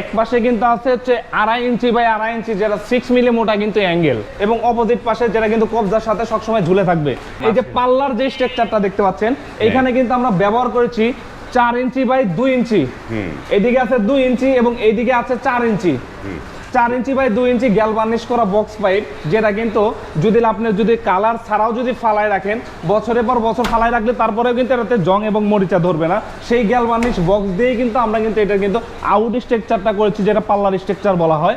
এক পাশে কিন্তু আছে হচ্ছে আড়াই ইঞ্চি বাই আড়াই ইঞ্চি যেটা সিক্স মিলি মোটা কিন্তু অ্যাঙ্গেল এবং অপোজিট পাশে যেটা কিন্তু কবজার সাথে সবসময় ঝুলে থাকবে। এই যে পাল্লার যে স্ট্রাকচারটা দেখতে পাচ্ছেন এখানে কিন্তু আমরা ব্যবহার করেছি চার ইঞ্চি বাই দুই ইঞ্চি। এদিকে আছে দুই ইঞ্চি এবং এইদিকে আছে চার ইঞ্চি। চার ইঞ্চি বাই দুই ইঞ্চি গ্যাল বার্নিশ করা বক্স পাইপ যেটা কিন্তু যদি আপনি যদি কালার ছাড়াও যদি ফালায় রাখেন, বছরের পর বছর ফালায় রাখলে তারপরেও কিন্তু এটাতে জং এবং মরিচা ধরবে না। সেই গ্যাল বার্নিশ বক্স দিয়েই কিন্তু আমরা কিন্তু এটা কিন্তু আউট স্ট্রাকচারটা করেছি, যেটা পাল্লার স্ট্রাকচার বলা হয়।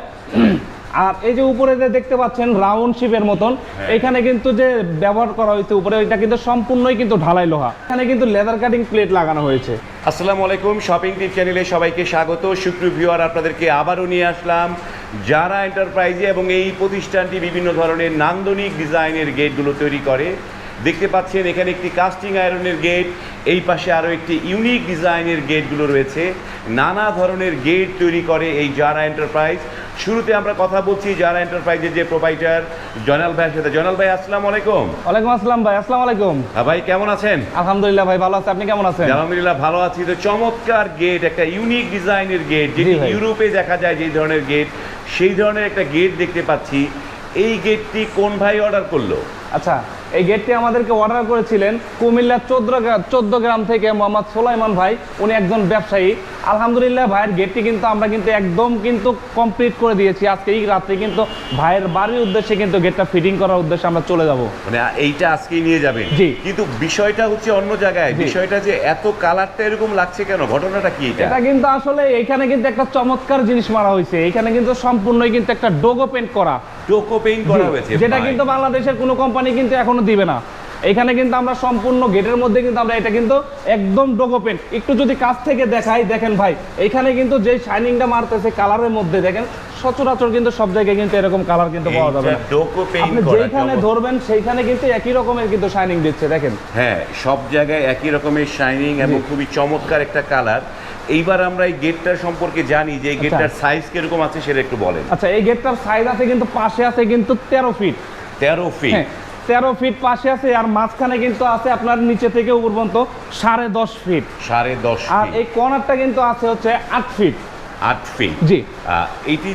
আর এই যে উপরে যে দেখতে পাচ্ছেন রাউন্ড শিপের মতন এখানে কিন্তু যে ব্যবহার করা হয়েছে উপরে এটা কিন্তু সম্পূর্ণই কিন্তু ঢালাই লোহা। এখানে কিন্তু লেদার কাটিং প্লেট লাগানো হয়েছে। আসসালামু আলাইকুম শপিং টিপ চ্যানেলে সবাইকে স্বাগত। সুপ্রিয় ভিউয়ার আপনাদেরকে আবারও নিয়ে আসলাম যারা এন্টারপ্রাইজে এবং এই প্রতিষ্ঠানটি বিভিন্ন ধরনের নান্দনিক ডিজাইনের গেটগুলো তৈরি করে। দেখতে পাচ্ছেন এখানে একটি কাস্টিং আয়রনের গেট এই পাশে আরও একটি ইউনিক ডিজাইনের গেটগুলো রয়েছে। নানা ধরনের গেট তৈরি করে এই জারা এন্টারপ্রাইজ শুরুতে আমরা কথা বলছি জারা এন্টারপ্রাইজের যে প্রোভাইডার জয়নাল ভাইয়ের সাথে। জয়নাল ভাই আসসালাম আলাইকুম। ওয়ালাইকুম আসসালাম ভাই আসসালামু আলাইকুম। হ্যাঁ ভাই কেমন আছেন? আলহামদুলিল্লাহ ভাই ভালো আছে। আপনি কেমন আছেন? আলহামদুলিল্লাহ ভালো আছি। তো চমৎকার গেট একটা ইউনিক ডিজাইনের গেট যেটি ইউরোপে দেখা যায় যে ধরনের গেট সেই ধরনের একটা গেট দেখতে পাচ্ছি। এই গেটটি কোন ভাই অর্ডার করল? আচ্ছা এই গেটটি আমাদেরকে অর্ডার করেছিলেন কুমিল্লার চোদ্দ চোদ্দ গ্রাম থেকে মোহাম্মদ সোলাইমান ভাই। উনি একজন ব্যবসায়ী। আলহামদুলিল্লাহ ভাইয়ের গেটটি কিন্তু আমরা কিন্তু একদম কিন্তু কমপ্লিট করে দিয়েছি। আজকে এই রাত্রে কিন্তু ভাইয়ের বাড়ির উদ্দেশ্যে কিন্তু গেটটা ফিটিং করার উদ্দেশ্যে আমরা চলে যাব। মানে এইটা আজকেই নিয়ে যাবেন। জি। কিন্তু বিষয়টা হচ্ছে অন্য জায়গায়। বিষয়টা যে এত কালারটা এরকম লাগছে কেন? ঘটনাটা কি এটা? এটা কিন্তু আসলে এখানে কিন্তু একটা চমৎকার জিনিস মারা হয়েছে। এখানে কিন্তু সম্পূর্ণই কিন্তু একটা ডোগো পেন্ট করা। টোকো পেইন্ট করা হয়েছে যেটা কিন্তু বাংলাদেশের কোনো কোম্পানি কিন্তু এখনও দিবে না। এখানে কিন্তু আমরা সম্পূর্ণ গেটের মধ্যে কিন্তু আমরা এটা কিন্তু একদম ডোগো পেন্ট। একটু যদি কাছ থেকে দেখাই দেখেন ভাই এখানে কিন্তু যে শাইনিংটা মারতেছে কালারের মধ্যে দেখেন সচরাচর কিন্তু সব জায়গায় কিন্তু এরকম কালার কিন্তু পাওয়া যাবে আপনি যেখানে ধরবেন সেইখানে কিন্তু একই রকমের কিন্তু শাইনিং দিচ্ছে দেখেন। হ্যাঁ সব জায়গায় একই রকমের শাইনিং এবং খুবই চমৎকার একটা কালার। এইবার আমরা এই গেটটার সম্পর্কে জানি যে আচ্ছা। গেটটার সাইজ কীরকম আছে সেটা একটু বলেন। আচ্ছা এই গেটটার সাইজ আছে কিন্তু পাশে আছে কিন্তু তেরো ফিট। তেরো ফিট। হ্যাঁ তেরো ফিট পাশে আছে আর মাঝখানে কিন্তু আছে আপনার নিচে থেকে উপর পর্যন্ত সাড়ে দশ ফিট সাড়ে দশ আর এই কর্নারটা কিন্তু আছে হচ্ছে আট ফিট আট ফিট জি।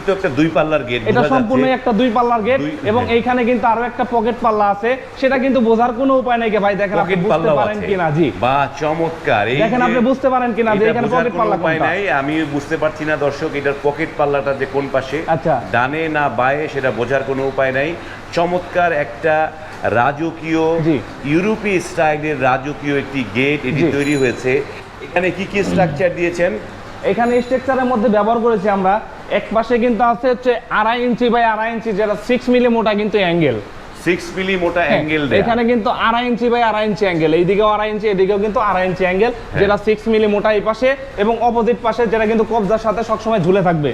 তো একটা দুই পাল্লার গেট এটা সম্পূর্ণ একটা দুই পাল্লার গেট এবং। এইখানে কিন্তু আরও একটা পকেট পাল্লা আছে। সেটা কিন্তু বোঝার কোনো উপায় নেই ভাই দেখেন আপনি বুঝতে পারেন কিনা? জি। বা চমৎকার। দেখেন আপনি বুঝতে পারেন কিনা যে এখানে পকেট পাল্লা উপায় নাই। আমি বুঝতে পারছি না দর্শক এটার পকেট পাল্লাটা যে কোন পাশে। আচ্ছা। ডানে না বায়ে সেটা বোঝার কোনো উপায় নাই। চমৎকার একটা রাজকীয়। ইউরোপীয় স্টাইলের রাজকীয় একটি গেট এটি তৈরি হয়েছে। এখানে কি কি স্ট্রাকচার দিয়েছেন? এখানে স্ট্রাকচারের মধ্যে ব্যবহার করেছি আমরা। এক পাশে কিন্তু আছে হচ্ছে আড়াই ইঞ্চি বাই আড়াই ইঞ্চি যেটা সিক্স মিলি মোটা কিন্তু অ্যাঙ্গেল সিক্স মিলি মোটা অ্যাঙ্গেল এখানে কিন্তু আড়াই ইঞ্চি বাই আড়াই ইঞ্চি অ্যাঙ্গেল এইদিকেও আড়াই ইঞ্চি এদিকেও কিন্তু আড়াই ইঞ্চি অ্যাঙ্গেল হ্যাঁ। যেটা সিক্স মিলি মোটা এই পাশে এবং অপোজিট পাশে যেটা কিন্তু কবজার সাথে সবসময় ঝুলে থাকবে।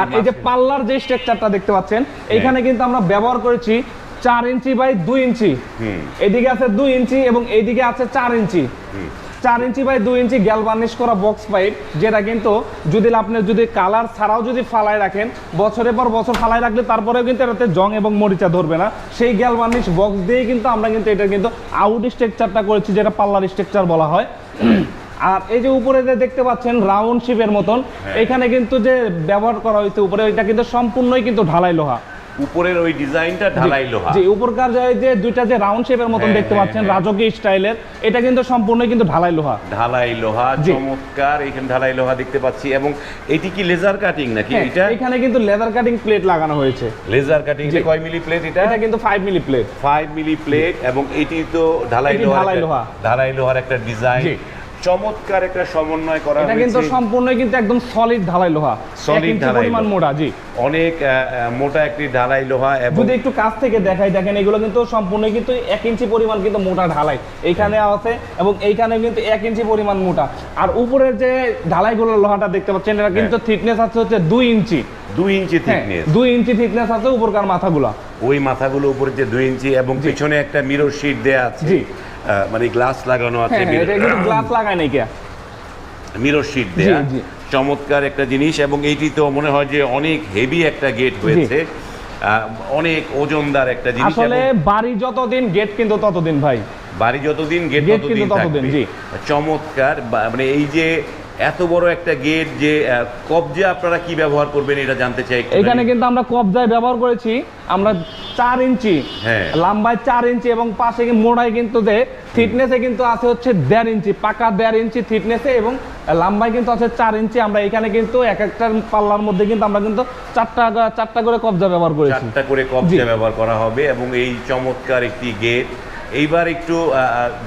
আর এই যে পাল্লার যে স্ট্রাকচারটা দেখতে পাচ্ছেন এখানে কিন্তু আমরা ব্যবহার করেছি চার ইঞ্চি বাই দুই ইঞ্চি। এদিকে আছে দুই ইঞ্চি এবং এইদিকে আছে চার ইঞ্চি। চার ইঞ্চি বাই দুই ইঞ্চি গ্যাল বার্নিশ করা বক্স পাইপ যেটা কিন্তু যদি আপনি যদি কালার ছাড়াও যদি ফালাই রাখেন বছরের পর বছর ফালাই রাখলে তারপরেও কিন্তু এটাতে জং এবং মরিচা ধরবে না। সেই গ্যাল বার্নিশ বক্স দিয়েই কিন্তু আমরা কিন্তু এটা কিন্তু আউট স্ট্রাকচারটা করেছি যেটা পাল্লার স্ট্রাকচার বলা হয়। আর এই যে উপরে যে দেখতে পাচ্ছেন রাউন্ড শিপের মতন হ্যাঁ। এখানে কিন্তু যে ব্যবহার করা হয়েছে উপরে এটা কিন্তু সম্পূর্ণই কিন্তু ঢালাই লোহা। উপরের ওই ডিজাইনটা ঢালাই লোহা। জি উপরকার যে যে দুইটা যে রাউন্ড শেপের মতন হ্যাঁ, দেখতে হ্যাঁ, পাচ্ছেন হ্যাঁ। রাজকীয় স্টাইলের এটা কিন্তু সম্পূর্ণই কিন্তু ঢালাই লোহা। ঢালাই লোহা চমৎকার এখানে ঢালাই লোহা দেখতে পাচ্ছি। এবং এটি কি লেজার কাটিং নাকি? এটা এখানে কিন্তু লেদার কাটিং প্লেট লাগানো হয়েছে। লেজার কাটিং জি। কয় মিলি প্লেট এটা? এটা কিন্তু five milli plate five milli plate এবং এটি তো ঢালাই এটি লোহার ঢালাই লোহা। ঢালাই লোহার একটা ডিজাইন। চমৎকার একটা সমন্বয় করা এটা কিন্তু সম্পূর্ণই কিন্তু একদম সলিড ঢালাই লোহা। ইঞ্চি ঢালাই পরিমাণ মোটা জি। অনেক মোটা একটি ঢালাই লোহা এবং যদি একটু কাছ থেকে দেখাই দেখেন এগুলো কিন্তু সম্পূর্ণ কিন্তু এক ইঞ্চি পরিমাণ কিন্তু মোটা ঢালাই। এইখানে আছে এবং এইখানে কিন্তু এক ইঞ্চি পরিমাণ মোটা। আর উপরের যে ঢালাইগুলো লোহাটা দেখতে পাচ্ছেন এটা কিন্তু থিকনেস আছে হচ্ছে দুই ইঞ্চি। দুই ইঞ্চি হ্যাঁ থিকনেস দুই ইঞ্চি থিকনেস আছে উপরকার মাথাগুলো। ওই মাথাগুলো উপরে যে দুই ইঞ্চি এবং পিছনে একটা মিরর শিট দেয়া আছে। জি। মানে গ্লাস লাগানো আছে হ্যাঁ হ্যাঁ, গ্লাস লাগায় নাই কে মিরর শিট দেয়া। চমৎকার একটা জিনিস এবং এইটি তো মনে হয় যে অনেক হেভি একটা গেট হয়েছে। অনেক ওজনদার একটা জিনিস আসলে বাড়ি যতদিন গেট কিন্তু ততদিন ভাই। বাড়ি যতদিন গেট ততদিন চমৎকার মানে এই যে এত বড় একটা গেট যে কবজা আপনারা কি ব্যবহার করবেন এটা জানতে চাই এখানে কিন্তু আমরা কবজায় ব্যবহার করেছি আমরা চার ইঞ্চি হ্যাঁ। লম্বায় চার ইঞ্চি এবং পাশে মোড়ায় কিন্তু দে থিকনেসে কিন্তু আছে হচ্ছে দেড় ইঞ্চি পাকা দেড় ইঞ্চি থিকনেসে এবং লম্বায় কিন্তু আছে চার ইঞ্চি। আমরা এখানে কিন্তু এক একটা পাল্লার মধ্যে কিন্তু আমরা কিন্তু চারটা চারটা করে কবজা ব্যবহার করেছি। চারটা করে কবজা ব্যবহার করা হবে এবং এই চমৎকার একটি গেট এইবার একটু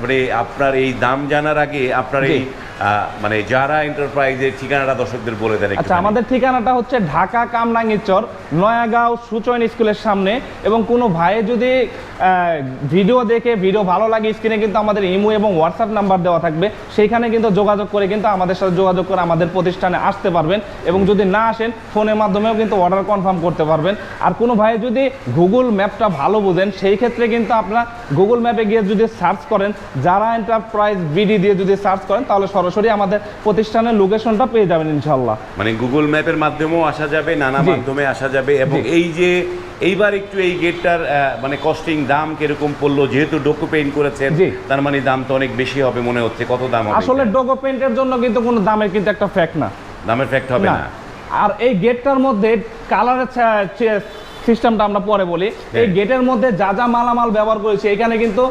মানে আপনার এই দাম জানার আগে আপনার এই মানে যারা এন্টারপ্রাইজের ঠিকানাটা দর্শকদের বলে দেন আচ্ছা আমাদের ঠিকানাটা হচ্ছে ঢাকা কামরাঙ্গীরচর নয়াগাঁও সুচয়ন স্কুলের সামনে। এবং কোনো ভাই যদি ভিডিও দেখে ভিডিও ভালো লাগে স্ক্রিনে কিন্তু আমাদের ইমো এবং হোয়াটসঅ্যাপ নাম্বার দেওয়া থাকবে। সেইখানে কিন্তু যোগাযোগ করে কিন্তু আমাদের সাথে যোগাযোগ করে আমাদের প্রতিষ্ঠানে আসতে পারবেন। এবং যদি না আসেন ফোনের মাধ্যমেও কিন্তু অর্ডার কনফার্ম করতে পারবেন। আর কোনো ভাই যদি গুগল ম্যাপটা ভালো বোঝেন সেই ক্ষেত্রে কিন্তু আপনারা গুগল ম্যাপে গিয়ে যদি সার্চ করেন যারা এন্টারপ্রাইজ বিডি দিয়ে যদি সার্চ করেন তাহলে সরাসরি আমাদের প্রতিষ্ঠানের লোকেশনটা পেয়ে যাবেন ইনশাল্লাহ মানে গুগল ম্যাপের মাধ্যমেও আসা যাবে নানা মাধ্যমে আসা যাবে এবং এই যে এইবার একটু এই গেটটার মানে কস্টিং দাম কীরকম পড়ল যেহেতু ডোকো পেইন্ট করেছেন তার মানে দাম তো অনেক বেশি হবে মনে হচ্ছে। কত দাম হবে আসলে ডোকো ডোগো পেন্টের জন্য কিন্তু কোনো দামের কিন্তু একটা ফ্যাক্ট না। দামের ফ্যাক্ট হবে না। না। আর এই গেটটার মধ্যে কালারের সিস্টেমটা আমরা পরে বলি। এই হ্যাঁ। গেটের মধ্যে যা যা মালামাল ব্যবহার করেছি এখানে কিন্তু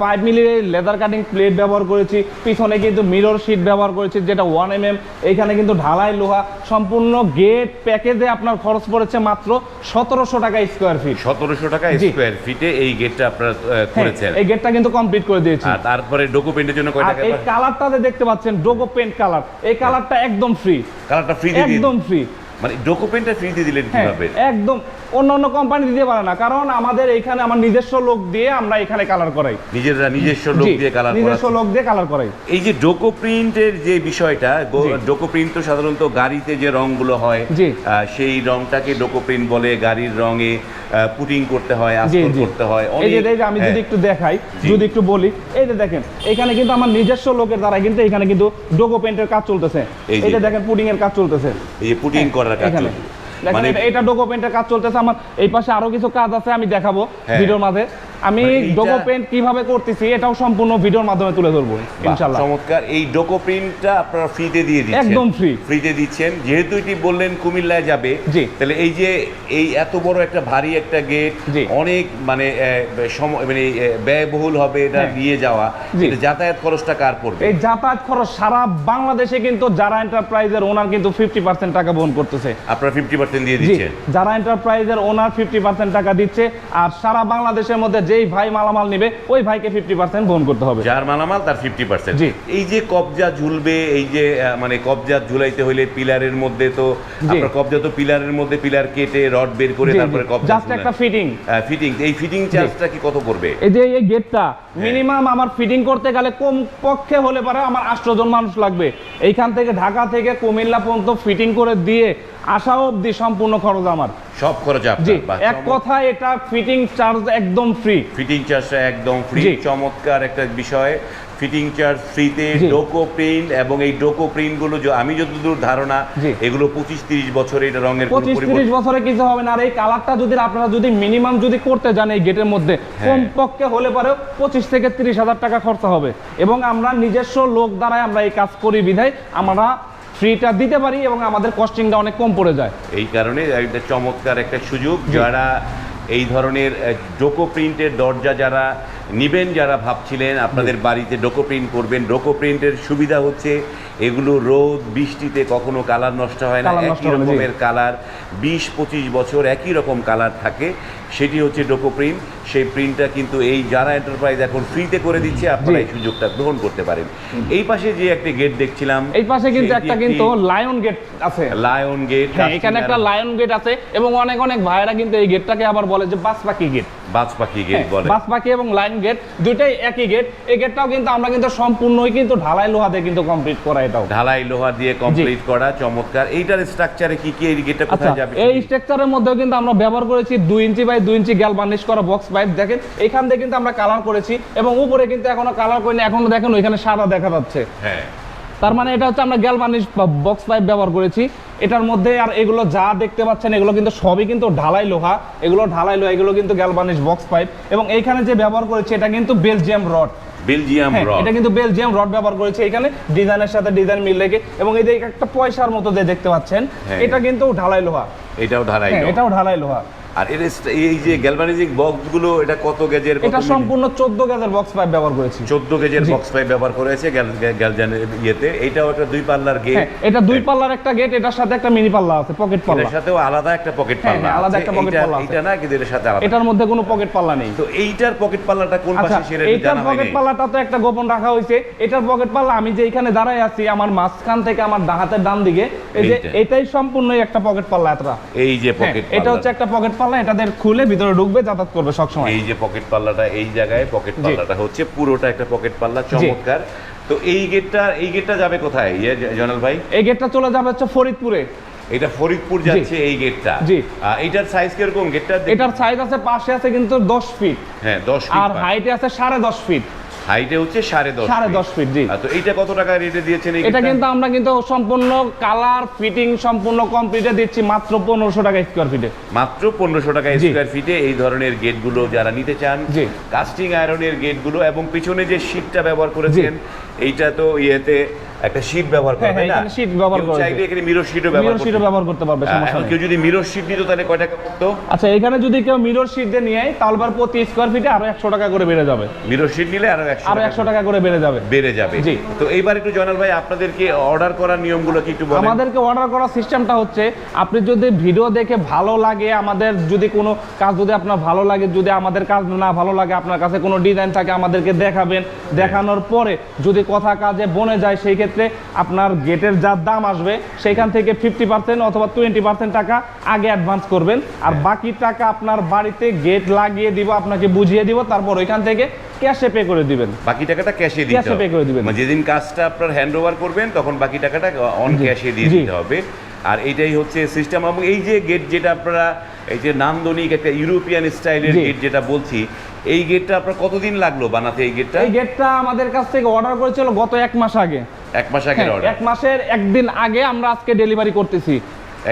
five milli leather cutting plate ব্যবহার করেছি পিছনে কিন্তু মিরর শিট ব্যবহার করেছি যেটা ওয়ান এম এম এখানে কিন্তু ঢালাই লোহা সম্পূর্ণ গেট প্যাকেজে আপনার খরচ পড়েছে মাত্র সতেরোশো টাকা স্কোয়ার ফিট সতেরোশো টাকা স্কোয়ার ফিটে এই গেটটা আপনারা আহ, করেছেন। এই গেটটা কিন্তু কমপ্লিট করে দিয়েছি। তারপরে ডোকো পেইন্টের জন্য কয় টাকা এই কালারটাতে দেখতে পাচ্ছেন ডোকো পেন্ট কালার এই কালারটা একদম ফ্রি কালারটা ফ্রি একদম ফ্রি মানে ডোকো পেইন্টটা ফ্রি দিয়ে দিলেন হ্যাঁ কীভাবে? একদম। অন্য অন্য কোম্পানি দিতে পারে না কারণ আমাদের এখানে আমার নিজস্ব লোক দিয়ে আমরা এখানে কালার করাই। নিজেরা নিজস্ব লোক দিয়ে কালার নিজস্ব লোক দিয়ে কালার করাই। এই যে ডোকো প্রিন্টের যে বিষয়টা ডোকো প্রিন্ট তো সাধারণত গাড়িতে যে রংগুলো হয় সেই রংটাকে ডোকো প্রিন্ট বলে গাড়ির রঙে পুটিং করতে হয় আস্তর করতে হয়। এই যে আমি যদি হ্যাঁ। একটু দেখাই যদি একটু বলি এই যে দেখেন এখানে কিন্তু আমার নিজস্ব লোকের দ্বারা কিন্তু এখানে কিন্তু ডোগো পেন্টের কাজ চলতেছে। এই যে। দেখেন পুডিং এর কাজ চলতেছে। এই পুটিং কাজ মানে এটা- ডকুমেন্টের পেন্টের কাজ চলতেছে আমার এই পাশে আরও কিছু কাজ আছে আমি দেখাবো হ্যাঁ। ভিডিওর মাঝে। আমি মানে ডোগো পেন্ট কীভাবে করতেছি এটাও সম্পূর্ণ ভিডিওর মাধ্যমে তুলে ধরবো বাহ, ইনশাল্লাহ চমৎকার। এই ডোকো প্রিন্টটা আপনারা ফ্রিতে দিয়ে দিচ্ছেন। একদম free। ফ্রিতে দিচ্ছেন। যেহেতু এটি বললেন কুমিল্লায় যাবে তাহলে এই যে এই এত বড় একটা ভারী একটা গেট অনেক মানে সময় মানে ব্যয়বহুল হবে এটা হ্যাঁ। নিয়ে যাওয়া। জি। যাতায়াত খরচটা কার পড়বে? এই যাতায়াত খরচ সারা বাংলাদেশে কিন্তু যারা এন্টারপ্রাইজের ওনার কিন্তু ফিফটি পার্সেন্ট টাকা বহন করতেছে। আপনারা ফিফটি পার্সেন্ট দিয়ে দিচ্ছেন। যারা এন্টারপ্রাইজের ওনার ফিফটি পার্সেন্ট টাকা দিচ্ছে আর সারা বাংলাদেশের মধ্যে যেই ভাই মালামাল নেবে ওই ভাইকে ফিফটি পার্সেন্ট বহন করতে হবে। যার মালামাল তার ফিফটি পার্সেন্ট জি। এই যে কবজা ঝুলবে এই যে মানে কবজা ঝুলাইতে হইলে পিলারের মধ্যে তো আপনার কবজা তো পিলারের মধ্যে পিলার কেটে রড বের করে তারপরে কবজা জাস্ট একটা ফিটিং ফিটিং এই ফিটিং চার্জটা কি কত করবে এই যে এই গেটটা হ্যাঁ। মিনিমাম আমার ফিটিং করতে গেলে কম পক্ষে হলে পারে আমার আটশো জন মানুষ লাগবে। এইখান থেকে ঢাকা থেকে কুমিল্লা পর্যন্ত ফিটিং করে দিয়ে আসা অবধি সম্পূর্ণ খরচ আমার। সব খরচ জি এক কথায় এটা ফিটিং চার্জ একদম ফ্রি ফিটিং চার্জটা একদম ফ্রি চমৎকার একটা বিষয়। ফিটিং চার্জ ফ্রিতে। ডোকো প্রিন্ট এবং এই ডোকো প্রিন্টগুলো আমি যতদূর ধারণা। এগুলো পঁচিশ তিরিশ বছরে এটা রঙের পঁচিশ তিরিশ বছরে কিছু হবে না। আর এই কালারটা যদি আপনারা যদি মিনিমাম যদি করতে যান এই গেটের মধ্যে হ্যাঁ। কম পক্ষে হলে পরেও পঁচিশ থেকে তিরিশ হাজার টাকা খরচা হবে। এবং আমরা নিজস্ব লোক দ্বারাই আমরা এই কাজ করি বিধায় আমরা ফ্রিটা দিতে পারি এবং আমাদের কস্টিংটা অনেক কম পড়ে যায়। এই কারণে একটা চমৎকার একটা সুযোগ যারা এই ধরনের জোকো প্রিন্টের দরজা যারা নিবেন যারা ভাবছিলেন আপনাদের বাড়িতে ডোকো প্রিন্ট করবেন ডোকো প্রিন্টের সুবিধা হচ্ছে এগুলো রোদ বৃষ্টিতে কখনো কালার নষ্ট হয় না একই। রকমের কালার বিশ পঁচিশ বছর একই রকম কালার থাকে সেটি হচ্ছে ডোকো প্রিন্ট সেই প্রিন্টটা কিন্তু এই যারা এন্টারপ্রাইজ এখন ফ্রিতে করে দিচ্ছে আপনারা এই সুযোগটা গ্রহণ করতে পারেন। এই পাশে যে একটা গেট দেখছিলাম এই পাশে কিন্তু একটা কিন্তু লায়ন গেট আছে। লায়ন গেট হ্যাঁ এখানে একটা লায়ন গেট আছে এবং অনেক অনেক ভাইরা কিন্তু এই গেটটাকে আবার বলে যে বাস পাখি গেট বাজ পাখি গেট বলে। বাস এবং লাইন গেট দুইটাই একই গেট এই গেটটাও কিন্তু আমরা কিন্তু সম্পূর্ণই কিন্তু ঢালাই লোহা দিয়ে কিন্তু কমপ্লিট করা এটাও। ঢালাই লোহা দিয়ে কমপ্লিট করা চমৎকার। এইটার স্ট্রাকচারে কি কি? এই গেটটা আচ্ছা কোথায় যাবে? এই স্ট্রাকচারের মধ্যেও কিন্তু আমরা ব্যবহার করেছি দুই ইঞ্চি বাই দুই ইঞ্চি গ্যাল বার্নিশ করা বক্স পাইপ দেখেন এখান থেকে কিন্তু আমরা কালার করেছি এবং উপরে কিন্তু এখনও কালার করিনি এখনও দেখেন ওইখানে সাদা দেখা যাচ্ছে। হ্যাঁ। তার মানে এটা হচ্ছে আমরা গ্যাল বক্স পাইপ ব্যবহার করেছি। এটার মধ্যে আর এগুলো যা দেখতে পাচ্ছেন এগুলো কিন্তু সবই কিন্তু ঢালাই লোহা। এগুলো ঢালাই লোহা এগুলো কিন্তু গ্যাল বক্স পাইপ এবং এইখানে যে ব্যবহার করেছি এটা কিন্তু বেলজিয়াম রড বেলজিয়াম হ্যাঁ রড এটা কিন্তু বেলজিয়াম রড ব্যবহার করেছে। এখানে ডিজাইনের সাথে ডিজাইন মিল রেখে। এবং এই যে একটা পয়সার মতো যে দেখতে পাচ্ছেন হ্যাঁ। এটা কিন্তু ঢালাই লোহা। এটাও ঢালাই হ্যাঁ রড। এটাও ঢালাই লোহা। আর এর এই যে গ্যালভানাইজিং বক্সগুলো এটা কত গেজের এটা সম্পূর্ণ 14 গেজের বক্স পাইপ ব্যবহার করেছি। চোদ্দ গেজের বক্স পাইপ ব্যবহার করেছে গ্যালজানের ইয়েতে। এটাও একটা দুই পাল্লার গেট হ্যাঁ এটা দুই পাল্লার একটা গেট এটার সাথে একটা মিনি পাল্লা আছে পকেট পাল্লা। এটার সাথেও আলাদা একটা পকেট হ্যাঁ, পাল্লা হ্যাঁ, আলাদা একটা এইটা- পাল্লা আছে। এইটা না কিন্তু এটার সাথে আলাদা। এটার মধ্যে কোনো পকেট পাল্লা নেই। তো এইটার পকেট পাল্লাটা কোন আচ্ছা পাশে সেটা একটু এইটার জানা পকেট হয়নি পাল্লাটা তো একটা গোপন রাখা হয়েছে। এটার পকেট পাল্লা আমি যে এখানে দাঁড়ায় আছি আমার মাঝখান থেকে আমার ডা- হাতের ডান দিকে এই যে এটাই সম্পূর্ণই একটা পকেট পাল্লা এতটা। এই যে হ্যাঁ, পকেট এটা হচ্ছে একটা পকেট পাল্লা। এটাদের খুলে ভিতরে ঢুকবে যাতায়াত করবে সবসময়। এই যে পকেট পাল্লাটা এই জায়গায় পকেট পাল্লাটা হচ্ছে পুরোটা একটা পকেট পাল্লা চমৎকার। তো এই গেটটা এই গেটটা যাবে কোথায়? ইয়ে জনাল ভাই? এই গেটটা চলে যাবে হচ্ছে ফরিদপুরে। এটা ফরিদপুর যাচ্ছে এই গেটটা। জি। এটার এইটার সাইজ কীরকম গেটটা এটার সাইজ আছে পাশে আছে কিন্তু দশ ফিট হ্যাঁ দশ আর ফিট হাইটে আছে সাড়ে দশ ফিট হাইটে হচ্ছে সাড়ে দশ সাড়ে দশ ফিট জি। তো এইটা কত টাকা রেটে দিয়েছেন এটা কিন্তু আমরা কিন্তু সম্পূর্ণ কালার ফিটিং সম্পূর্ণ কমপ্লিটে দিচ্ছি মাত্র পনেরোশো টাকা স্কোয়ার ফিটে মাত্র পনেরোশো টাকা। স্কোয়ার ফিটে এই ধরনের গেটগুলো যারা নিতে চান। কাস্টিং আয়রনের গেটগুলো এবং পিছনে যে শীটটা ব্যবহার করেছেন এইটা তো ইয়েতে একটা শীট ব্যবহার হ্যাঁ, করবে হ্যাঁ, না? sheet ব্যবহার। চাইলে এখানে মিরর শীটও ব্যবহার মিরর শিটও ব্যবহার করতে পারবে সমস্যা নেই। কেউ যদি মিরর শীট দিত তাহলে কয় টাকা পড়তো আচ্ছা এখানে যদি কেউ মিরর শিট দিয়ে নিয়ে তাহলে প্রতি স্কোয়ার ফিটে আরও একশো টাকা করে বেড়ে যাবে। মিরর শীট নিলে আরও একশো আরও একশো টাকা করে বেড়ে যাবে। বেড়ে যাবে। জি। তো এইবার একটু জনাল ভাই আপনাদেরকে অর্ডার করার নিয়মগুলো কি একটু বলেন? আমাদেরকে অর্ডার করার সিস্টেমটা হচ্ছে আপনি যদি ভিডিও দেখে ভালো লাগে আমাদের যদি কোনো কাজ যদি আপনার ভালো লাগে যদি আমাদের কাজ না ভালো লাগে আপনার কাছে কোনো ডিজাইন থাকে আমাদেরকে দেখাবেন। দেখানোর পরে যদি কথা কাজে বনে যায় সেই ক্ষেত্রে আপনার গেটের যা দাম আসবে সেখান থেকে ফিফটি পার্সেন্ট অথবা টোয়েন্টি পার্সেন্ট টাকা আগে অ্যাডভান্স করবেন। আর বাকি টাকা আপনার বাড়িতে গেট লাগিয়ে দিব আপনাকে বুঝিয়ে দিব তারপর ওইখান থেকে ক্যাশে পে করে দিবেন। বাকি টাকাটা ক্যাশে দিতে ক্যাশে পে করে দিবেন। মানে যেদিন কাজটা আপনার হ্যান্ড ওভার করবেন তখন বাকি টাকাটা অন ক্যাশে দিয়ে দিতে হবে। আর এইটাই হচ্ছে সিস্টেম এবং এই যে গেট যেটা আপনারা এই যে নান্দনিক একটা ইউরোপিয়ান স্টাইলের গেট যেটা বলছি এই গেটটা আপনার কতদিন লাগল বানাতে এই গেটটা এই গেটটা আমাদের কাছ থেকে অর্ডার করেছিল গত এক মাস আগে। এক মাস আগের হ্যাঁ, অর্ডার এক মাসের একদিন আগে আমরা আজকে ডেলিভারি করতেছি।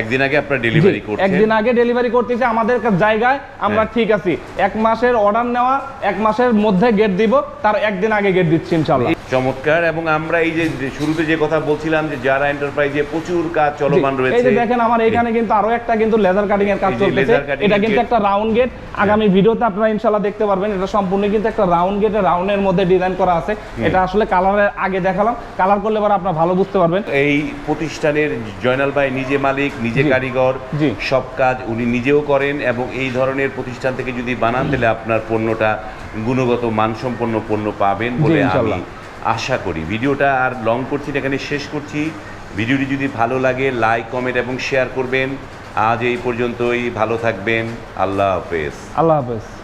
একদিন আগে আপনার ডেলিভারি একদিন আগে ডেলিভারি করতেছি আমাদের জায়গায় আমরা হ্যাঁ। ঠিক আছি। এক মাসের অর্ডার নেওয়া এক মাসের মধ্যে গেট দিব তার একদিন আগে গেট দিচ্ছি ইনশাল্লাহ চমৎকার এবং আমরা এই যে শুরুতে যে কথা বলছিলাম যে যারা এন্টারপ্রাইজে প্রচুর কাজ চলমান রয়েছে এই যে দেখেন আমার এখানে কিন্তু আরও একটা কিন্তু লেজার কাটিং এর কাজ চলতেছে। এটা কিন্তু একটা রাউন্ড গেট আগামী ভিডিওতে আপনারা ইনশাল্লাহ দেখতে পারবেন এটা সম্পূর্ণ কিন্তু একটা রাউন্ড গেটে রাউন্ডের মধ্যে ডিজাইন করা আছে। এটা আসলে কালারের আগে দেখালাম। কালার করলে পরে আপনারা ভালো বুঝতে পারবেন। এই প্রতিষ্ঠানের জয়নাল ভাই নিজে মালিক নিজে কারিগর সব কাজ উনি নিজেও করেন এবং এই ধরনের প্রতিষ্ঠান থেকে যদি বানান তাহলে আপনার পণ্যটা গুণগত মানসম্পন্ন পণ্য পাবেন বলে আমি আশা করি। ভিডিওটা আর লং করছি না এখানে শেষ করছি। ভিডিওটি যদি ভালো লাগে লাইক কমেন্ট এবং শেয়ার করবেন। আজ এই পর্যন্তই ভালো থাকবেন। আল্লাহ হাফেজ। আল্লাহ হাফেজ।